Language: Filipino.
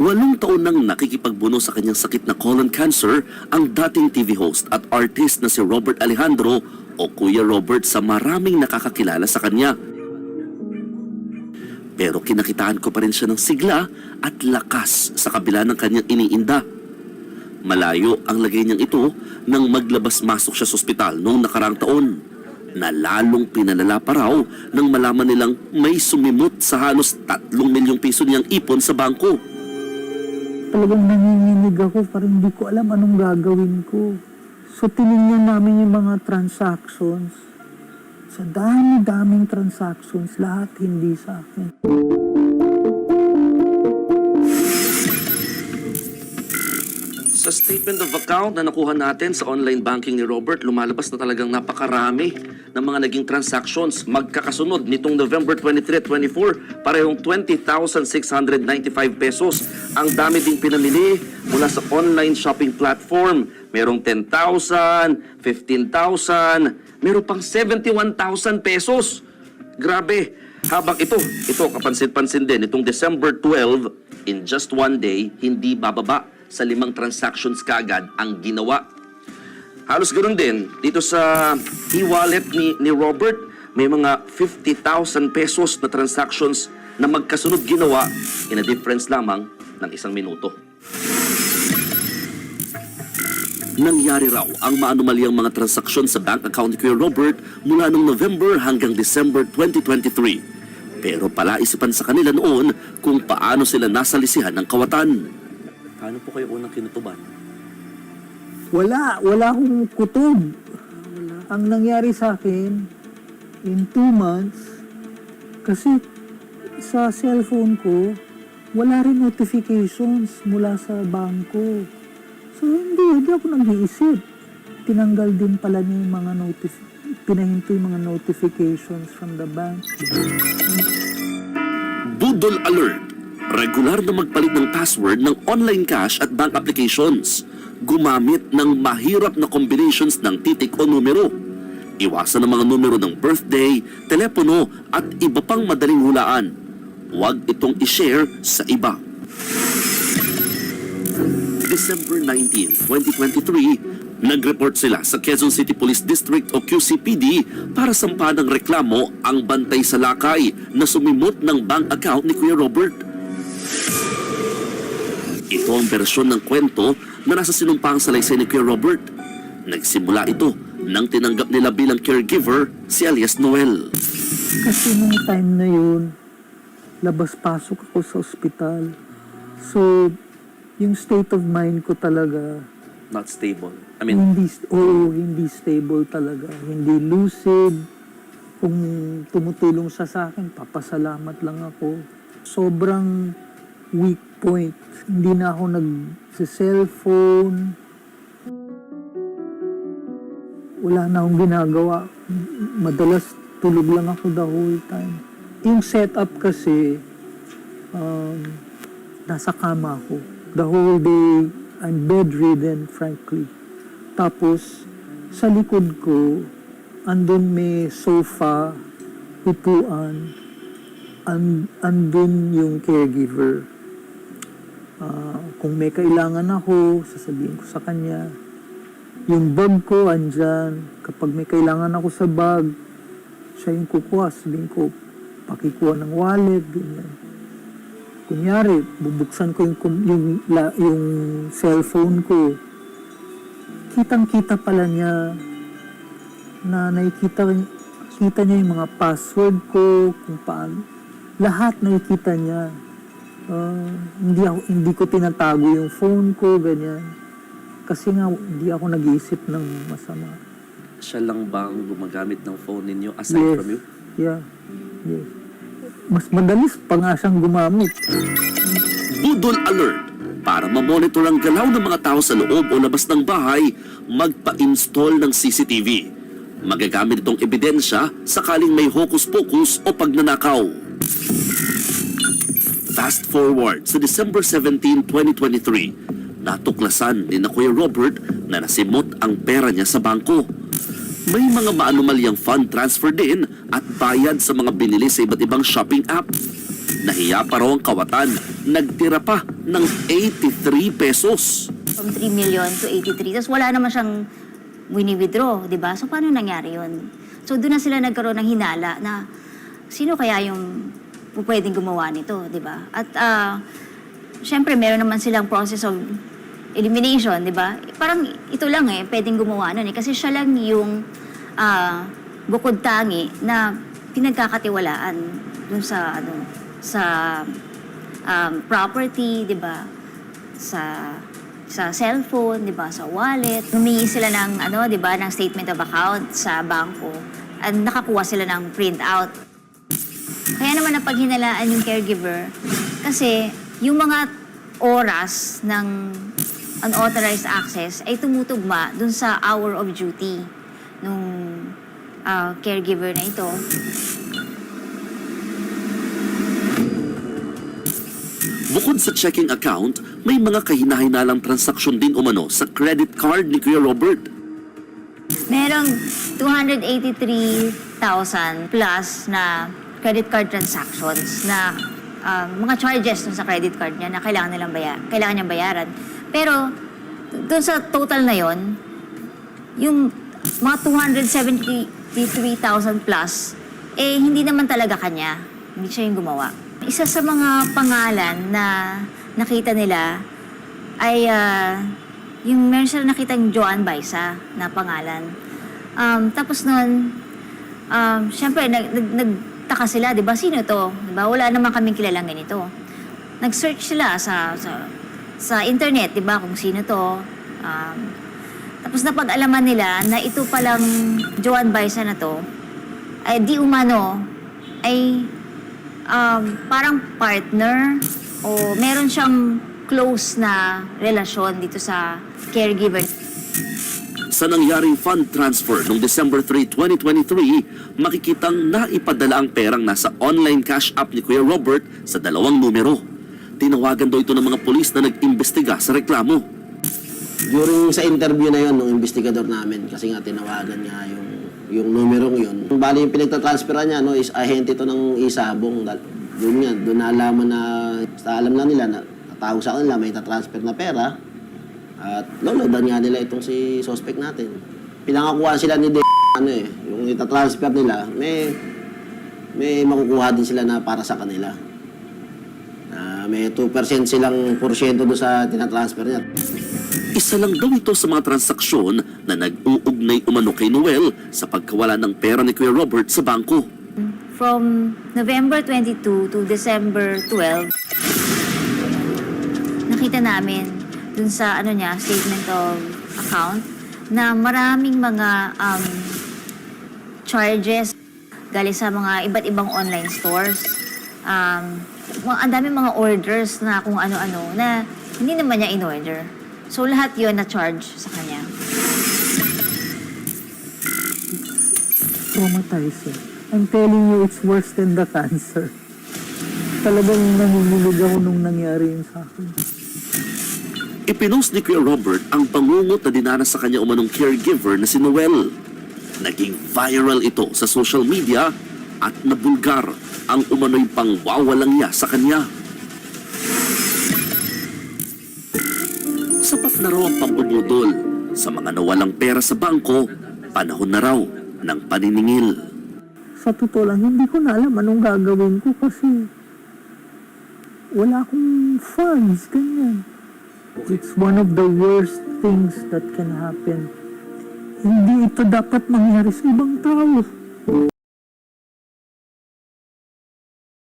Walong taon nang nakikipagbuno sa kanyang sakit na colon cancer ang dating TV host at artist na si Robert Alejandro o Kuya Robert sa maraming nakakakilala sa kanya. Pero kinakitaan ko pa rin siya ng sigla at lakas sa kabila ng kanyang iniinda. Malayo ang lagay niyang ito nang maglabas-masok siya sa ospital noong nakarang taon na lalong pinalala pa raw nang malaman nilang may sumimot sa halos 3 milyong piso niyang ipon sa bangko. Talagang nanginginig ako, parang hindi ko alam anong gagawin ko. So tinignan namin yung mga transactions. Sa dami-daming transactions, lahat hindi sa akin. Sa statement of account na nakuha natin sa online banking ni Robert, lumalabas na talagang napakarami ng mga naging transactions magkakasunod nitong November 23 at 24, parehong 20,695 pesos. Ang dami ding pinamili mula sa online shopping platform. Merong 10,000, 15,000, meron pang 71,000 pesos. Grabe. Habang ito, ito kapansin-pansin din, itong December 12, in just one day, hindi bababa sa limang transactions kaagad ang ginawa. Halos ganoon din, dito sa e-wallet ni, ni Robert, may mga 50,000 pesos na transactions na magkasunod ginawa in a difference lamang ng isang minuto. Nangyari raw ang maanumalyang mga transaksyon sa bank account ni Kuya Robert mula noong November hanggang December 2023. Pero palaisipan sa kanila noon kung paano sila nasalisihan ng kawatan. Paano po kayo unang kinutuban? Wala, wala akong kutob. Ang nangyari sa akin, in two months, kasi sa cellphone ko, wala rin notifications mula sa bangko. So hindi, hindi ako nag-iisip. Tinanggal din pala niya yung mga notif- pinahinto yung mga notifications from the bank. Budol Alert. Regular na magpalit ng password ng online cash at bank applications. Gumamit ng mahirap na combinations ng titik o numero. Iwasan ang mga numero ng birthday, telepono at iba pang madaling hulaan. Huwag itong i-share sa iba. December 19, 2023, nag-report sila sa Quezon City Police District o QCPD para sampahan ng reklamo ang bantay sa lakay na sumimot ng bank account ni Kuya Robert. Ito ang bersyon ng kwento na nasa sinumpang salaysay ni Kuya Robert. Nagsimula ito nang tinanggap nila bilang caregiver si alias Noel. Kasi nung time na yun, labas-pasok ako sa ospital. So, yung state of mind ko talaga, Not stable. I hindi, oo, hindi stable talaga. Hindi lucid. Kung tumutulong siya sa akin, papasalamat lang ako. Sobrang weak point. Hindi na ako nag-cellphone. Wala na akong ginagawa. Madalas tulog lang ako the whole time. Yung setup kasi, um, nasa kama ako. The whole day, I'm bedridden, frankly. Tapos, sa likod ko, andun may sofa, upuan, and, andun yung caregiver. Ah, kung may kailangan ako, sasabihin ko sa kanya. Yung bag ko, andyan. Kapag may kailangan ako sa bag, siya yung kukuha. Sabihin ko, pakikuha ng wallet, ganyan. Kunyari, bubuksan ko yung, yung, la, yung cellphone ko. Kitang-kita pala niya na nakikita kita niya yung mga password ko, kung paano. Lahat nakikita niya. Ah, hindi, ako, hindi ko tinatago yung phone ko, ganyan. Kasi nga, hindi ako nag-iisip ng masama. Siya lang bang gumagamit ng phone ninyo yes. Yeah. Yes. Mas madalis pa nga siyang gumamit. Budol Alert. Para mamonitor ang galaw ng mga tao sa loob o labas ng bahay, magpa-install ng CCTV. Magagamit itong ebidensya sakaling may hokus-pokus o pagnanakaw. Fast forward sa December 17, 2023, natuklasan ni na Kuya Robert na nasimot ang pera niya sa bangko. May mga maanumalyang fund transfer din at bayad sa mga binili sa iba't ibang shopping app. Nahiya pa raw ang kawatan, nagtira pa ng 83 pesos. From 3 million to 83. Tapos wala naman siyang wini-withdraw, di ba? So, paano nangyari yun? So, doon na sila nagkaroon ng hinala na sino kaya yung pwedeng gumawa nito, di ba? At, ah, syempre, meron naman silang process of elimination, di ba? Parang ito lang eh, pwedeng gumawa nun eh. Kasi siya lang yung ah, bukod tangi na pinagkakatiwalaan dun sa, ano, sa um, property, di ba? Sa sa cellphone, 'di ba, sa wallet. Humingi sila ng ano, 'di ba, ng statement of account sa bangko. At nakakuha sila ng printout. Kaya naman napaghinalaan yung caregiver kasi yung mga oras ng unauthorized access ay tumutugma dun sa hour of duty nung ah, caregiver na ito. Bukod sa checking account, may mga kahinahinalang transaksyon din umano sa credit card ni Kuya Robert. Merong 283,000 plus na credit card transactions na um, mga charges sa credit card niya na kailangan nilang bayaran, kailangan niyang bayaran. Pero dun sa total na yon, yung mga 273,000 plus, eh hindi naman talaga kanya. Hindi siya yung gumawa. Isa sa mga pangalan na nakita nila ay ah, yung meron sila nakitang Joan Baisa na pangalan. Um, tapos nun, um, syempre, nag, nag, nagtaka sila, di ba, sino to? Di ba, wala naman kaming kilalang ganito. Nag-search sila sa, sa, sa internet, di ba, kung sino to. Um, tapos napag-alaman nila na ito palang Joan Baisa na to, ay di umano, ay um, parang partner o meron siyang close na relasyon dito sa caregiver. Sa nangyaring fund transfer noong December 3, 2023, makikitang naipadala ang perang nasa online cash app ni Kuya Robert sa dalawang numero. Tinawagan daw ito ng mga pulis na nag-imbestiga sa reklamo. During sa interview na yon ng investigador namin, kasi nga tinawagan niya yung yung numerong yun. Bali yung pinagtatransfera niya no, is ahente to ng isabong. Doon nga, doon naalaman na, basta alam na nila na natawag sa kanila, may tatransfer na pera. At lolodan nga nila itong si suspect natin. Pinangakuha sila ni De, ano eh, yung itatransfer nila, may may makukuha din sila na para sa kanila. Na may 2% silang porsyento doon sa tinatransfer niya. Isa lang daw ito sa mga transaksyon na nag-uugnay umano kay Noel sa pagkawala ng pera ni Kuya Robert sa bangko. From November 22 to December 12, nakita namin dun sa ano niya, statement of account, na maraming mga um, charges galing sa mga iba't ibang online stores. Um, ang dami mga orders na kung ano-ano na hindi naman niya in-order. So lahat yon na charge sa kanya. Traumatizing. I'm telling you, it's worse than the cancer. Talagang nanginginig ako nung nangyari yun sa akin. Ipinost ni Kuya Robert ang pangungot na dinanas sa kanya umanong caregiver na si Noel. Naging viral ito sa social media at nabulgar ang umano'y pangwawalang niya sa kanya. Sapat na raw ang pambubudol sa mga nawalang pera sa bangko, panahon na raw ng paniningil. Sa totoo lang, hindi ko na alam anong gagawin ko kasi wala akong funds, ganyan. It's one of the worst things that can happen. Hindi ito dapat mangyari sa ibang tao.